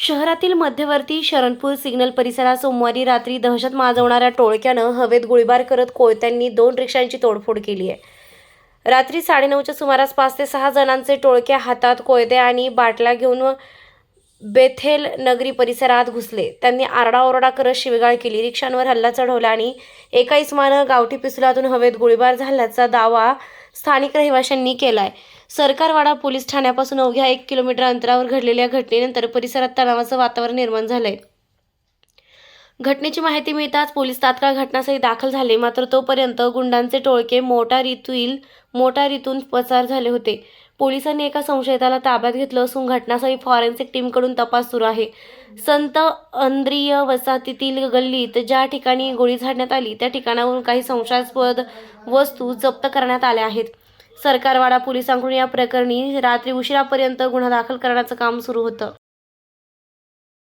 शहरातील मध्यवर्ती शरणपूर सिग्नल परिसरात सोमवारी रात्री दहशत माजवणाऱ्या टोळक्यानं हवेत गोळीबार करत कोयत्यांनी दोन रिक्षांची तोडफोड केली आहे. रात्री साडेनऊच्या सुमारास पाच ते सहा जणांचे टोळक्या हातात कोयते आणि बाटल्या घेऊन बेथेल नगरी परिसरात घुसले. त्यांनी आरडाओरडा करत शिवगाळ केली. रिक्षांवर हल्ला चढवला आणि एका इसमानं गावठी पिस्तुलातून हवेत गोळीबार झाल्याचा दावा स्थानिक रहिवाशांनी केलाय. सरकारवाडा पोलीस ठाण्यापासून अवघ्या एक किलोमीटर अंतरावर घडलेल्या घटनेनंतर परिसरात तणावाचं वातावरण निर्माण झालंय. घटनेची माहिती मिळताच पोलीस तात्काळ घटनास्थळी दाखल झाले. मात्र तोपर्यंत गुंडांचे टोळके मोटारीतील मोटारीतून पसार झाले होते. पोलिसांनी एका संशयिताला ताब्यात घेतलं असून घटनास्थळी फॉरेन्सिक टीमकडून तपास सुरू आहे. संत अंद्रिय वसाहतीतील गल्लीत ज्या ठिकाणी गोळी झाडण्यात आली त्या ठिकाणाहून काही संशयास्पद वस्तू जप्त करण्यात आल्या आहेत. सरकारवाडा पोलिसांकडून या प्रकरणी रात्री उशिरापर्यंत गुन्हा दाखल करण्याचं काम सुरू होतं.